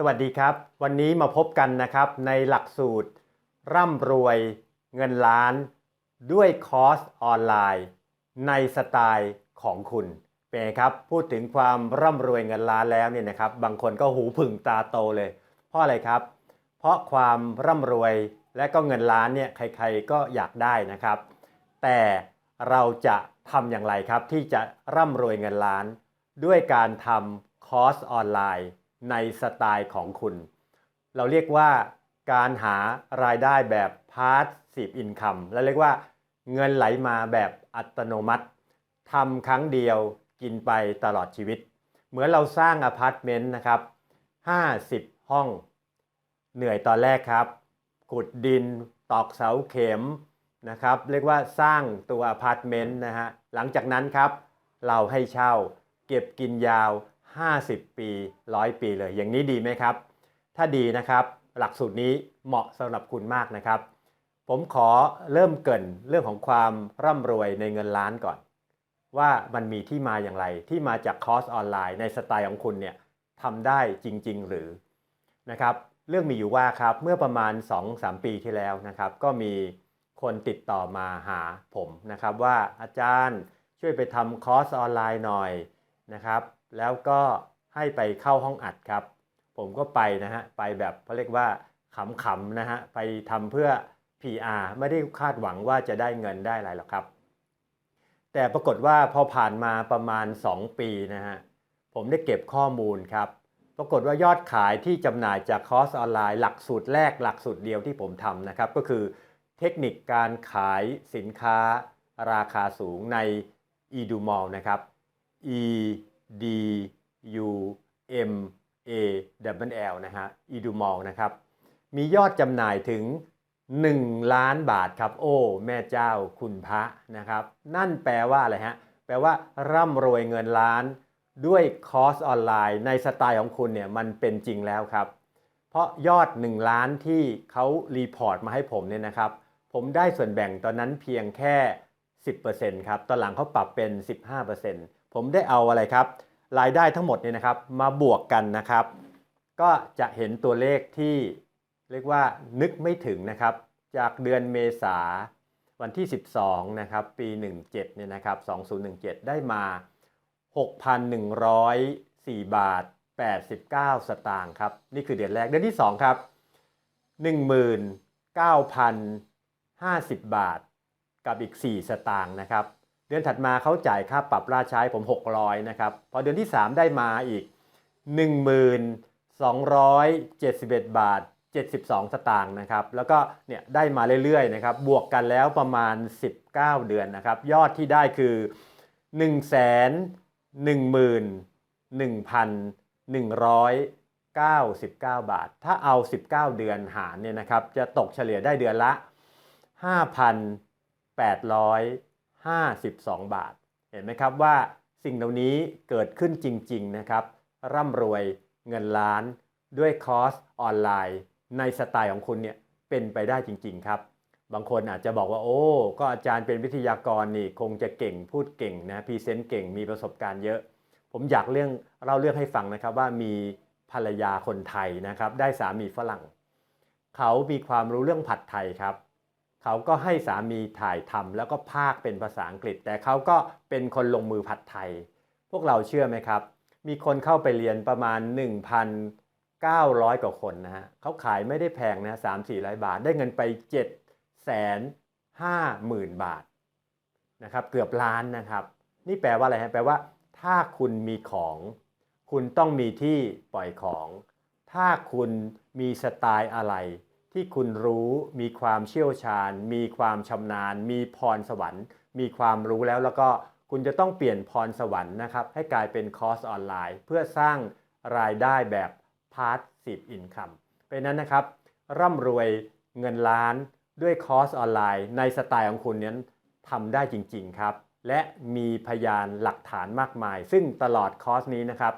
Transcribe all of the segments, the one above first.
สวัสดีครับ วันนี้มาพบกันนะครับในหลักสูตร ร่ำรวยเงินล้าน ด้วยคอร์สออนไลน์ ในสไตล์ของคุณเป็นไงครับพูดถึงความร่ำรวยเงินล้านแล้วเนี่ยนะครับ บางคนก็หูผึ่งตาโตเลย เพราะอะไรครับ เพราะความร่ำรวยและก็เงินล้านเนี่ยใครๆก็อยากได้นะครับ แต่เราจะทำอย่างไรครับที่จะร่ำรวยเงินล้าน ด้วยการทำคอร์สออนไลน์ ในสไตล์ของคุณ เราเรียกว่าการหารายได้แบบ passive income และเรียกว่าเงินไหลมาแบบอัตโนมัติทำครั้งเดียวกินไปตลอดชีวิต เหมือนเราสร้างอพาร์ตเมนต์นะครับ 50 ห้อง เหนื่อยตอนแรกครับ ขุดดินตอกเสาเข็มนะครับ เรียกว่าสร้างตัวอพาร์ตเมนต์นะฮะ หลังจากนั้นครับ เราให้เช่า เก็บกินยาว 50 ปี 100 ปีเลย อย่างนี้ดีไหมครับ ถ้าดีนะครับ หลักสูตรนี้เหมาะสำหรับคุณมากนะครับ ผมขอเริ่มเกินเรื่องของความร่ำรวยในเงินล้านก่อน ว่ามันมีที่มาอย่างไร ที่มาจากคอร์สออนไลน์ในสไตล์ของคุณเนี่ยทำได้จริง ๆ หรือนะครับ เรื่องมีอยู่ว่าครับเมื่อประมาณ 2-3 ปีที่แล้วนะครับ ก็มีคนติดต่อมาหาผมนะครับว่าอาจารย์ช่วยไปทำคอร์สออนไลน์หน่อยนะครับ แล้วก็ให้ไปเข้าห้องอัดครับ ผมก็ไปนะฮะไปแบบเขาเรียกว่าขำๆนะฮะไปทำเพื่อ PR ไม่ได้คาดหวังว่าจะได้เงินได้อะไรหรอกครับ แต่ปรากฏว่าพอผ่านมาประมาณ 2 ปีนะฮะผมได้เก็บข้อมูลครับ ปรากฏว่ายอดขายที่จำหน่ายจากคอร์สออนไลน์หลักสูตรแรกหลักสูตรเดียวที่ผมทำนะครับ ก็คือเทคนิคการขายสินค้าราคาสูงใน eDumall นะครับ e d u m a w l นะฮะ eDumall นะครับ มียอดจำหน่ายถึง 1 ล้านบาทครับ โอ้ แม่เจ้าคุณพระนะครับ นั่นแปลว่าอะไรฮะ แปลว่าร่ำรวยเงินล้านด้วยคอร์สออนไลน์ในสไตล์ของคุณเนี่ยมันเป็นจริงแล้วครับ เพราะยอด 1 ล้านที่เขารีพอร์ตมาให้ผมเนี่ยนะครับ ผมได้ส่วนแบ่งตอนนั้นเพียงแค่ 10%ครับ ตอนหลังเขาปรับเป็น 15% ผมได้เอาอะไรครับ รายได้ทั้งหมดเนี่ยนะครับมาบวกกันนะครับ ก็จะเห็นตัวเลขที่เรียกว่านึกไม่ถึงนะครับ จากเดือนเมษาวันที่ 12 นะครับ ปี 17 เนี่ยนะครับ 2017 ได้มา 6,104 บาท 89 สตางค์ครับ นี่คือเดือนแรก เดือนที่ 2 ครับ 19,050 บาท กับอีก 4 สตางค์นะครับ เดือนถัดมาเขาจ่ายค่าปรับราชใช้ผม 600นะครับ พอเดือนที่ 3 ได้มาอีก 1,271 บาท 72 สตางค์นะครับ แล้วก็เนี่ยได้มาเรื่อยๆนะครับ บวกกันแล้วประมาณ 19 เดือนนะครับ ยอดที่ได้คือ 1 1 1 1,199 บาท ถ้าเอา 19 เดือนหารเนี่ยนะครับ จะตกเฉลี่ยได้เดือนละ 52 บาท เห็นไหมครับว่าสิ่งเหล่านี้เกิดขึ้นจริง ๆ นะครับ ร่ำรวยเงินล้านด้วยคอร์สออนไลน์ ในสไตล์ของคุณเนี่ยเป็นไปได้จริง ๆ ครับ บางคนอาจจะบอกว่าโอ้ ก็อาจารย์เป็นวิทยากรนี่คงจะเก่งพูดเก่งนะพรีเซนต์เก่งมีประสบการณ์เยอะ ผมอยากเรื่องเล่าเรื่องให้ฟังนะครับว่ามีภรรยาคนไทยนะครับ ได้สามีฝรั่ง เขามีความรู้เรื่องผัดไทยครับ เขาก็ให้สามีถ่ายทำแล้วก็พากเป็นภาษาอังกฤษ แต่เขาก็เป็นคนลงมือผัดไทย พวกเราเชื่อไหมครับ มีคนเข้าไปเรียนประมาณ 1,900 กว่าคนนะฮะเขาขายไม่ได้แพงนะสามสี่ร้อยบาท ได้เงินไป7แสนห้าหมื่นบาทนะครับเกือบล้านนะครับ นี่แปลว่าอะไรฮะแปลว่า ถ้าคุณมีของ คุณต้องมีที่ปล่อยของ ถ้าคุณมีสไตล์อะไร ที่คุณรู้มีความเชี่ยวชาญ มีความชำนาญ มีพรสวรรค์ มีความรู้แล้วแล้วก็คุณจะต้องเปลี่ยนพรสวรรค์นะครับ ให้กลายเป็นคอร์สออนไลน์ เพื่อสร้างรายได้แบบ passive income เป็นนั้นนะครับ ร่ำรวยเงินล้านด้วยคอร์สออนไลน์ ในสไตล์ของคุณนั้นทำได้จริง ๆ ครับ และมีพยานหลักฐานมากมาย ซึ่งตลอดคอร์สนี้นะครับ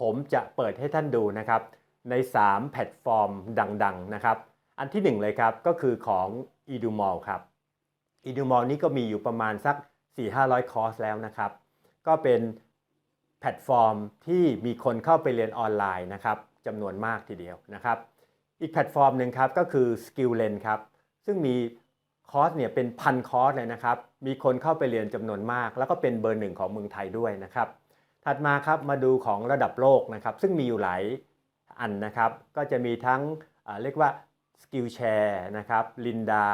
ผมจะเปิดให้ท่านดูนะครับ ใน 3 แพลตฟอร์มดัง ๆ นะครับ อันที่ 1 เลยครับ ก็คือของ eDumall ครับ eDumall นี้ก็มีอยู่ประมาณสัก 4-500 คอร์สแล้วนะครับ ก็เป็นแพลตฟอร์มที่มีคนเข้าไปเรียนออนไลน์นะครับจำนวนมากทีเดียวนะครับ อีกแพลตฟอร์มหนึ่งครับก็คือ Skilllen ครับ ซึ่งมีคอร์สเนี่ยเป็นพันคอร์สเลยนะครับ มีคนเข้าไปเรียนจำนวนมาก แล้วก็เป็นเบอร์หนึ่งของเมืองไทยด้วยนะครับ ถัดมาครับมาดูของระดับโลกนะครับ ซึ่งมีอยู่หลายอันนะครับ ก็จะมีทั้งเรียกว่า Skillshare นะครับ Linda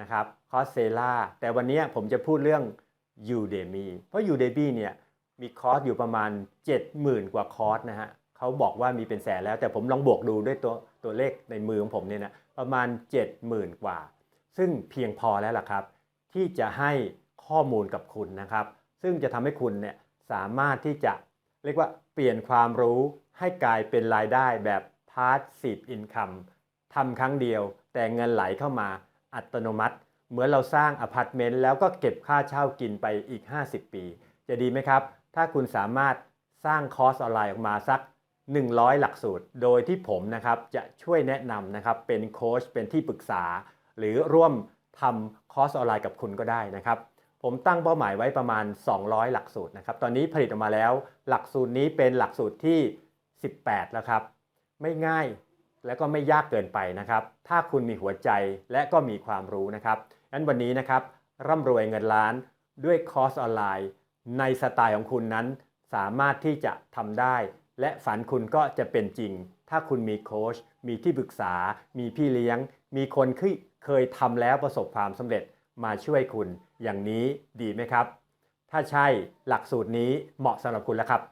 นะครับ c o r s e r a แต่วันนี้ผมจะพูดเรื่อง Udemy เพราะ Udemy เนี่ยมีคอร์สอยู่ประมาณ 70,000 กว่าคอร์สนะฮะเขาบอกว่ามีเป็นแสนแล้ว แต่ผมลองบวกดูด้วยตัวตัวเลขในมือของผมเนี่ยนะประมาณ 70,000 กว่า ซึ่งเพียงพอแล้วล่ะครับ ที่จะให้ข้อมูลกับคุณนะครับ ซึ่งจะทำให้คุณเนี่ยสามารถที่จะเรียกว่าเปลี่ยนความรู้ให้กลายเป็นรายได้แบบ passive income ทำครั้งเดียว แต่เงินไหลเข้ามาอัตโนมัติ เหมือนเราสร้างอพาร์ตเมนต์แล้วก็เก็บค่าเช่ากินไปอีก 50 ปี จะดีไหมครับ ถ้าคุณสามารถสร้างคอร์สออนไลน์ออกมาสัก 100 หลักสูตร โดยที่ผมนะครับจะช่วยแนะนำนะครับเป็นโค้ชเป็นที่ปรึกษา หรือร่วมทำคอร์สออนไลน์กับคุณก็ได้นะครับ ผมตั้งเป้าหมายไว้ประมาณ 200 หลักสูตรนะครับตอนนี้ผลิตออกมาแล้ว หลักสูตรนี้เป็นหลักสูตรที่ 18 แล้วครับ ไม่ง่าย และก็ไม่ยากเกินไปนะครับ ถ้าคุณมีหัวใจและก็มีความรู้นะครับงั้นวันนี้นะครับร่ำรวยเงินล้านด้วยคอร์สออนไลน์ ในสไตล์ของคุณนั้น สามารถที่จะทำได้ และฝันคุณก็จะเป็นจริง ถ้าคุณมีโค้ชมีที่ปรึกษา มีพี่เลี้ยง มีคนที่เคยทำแล้วประสบความสำเร็จมาช่วยคุณ อย่างนี้ดีไหมครับ ถ้าใช่หลักสูตรนี้เหมาะสำหรับคุณแล้วครับ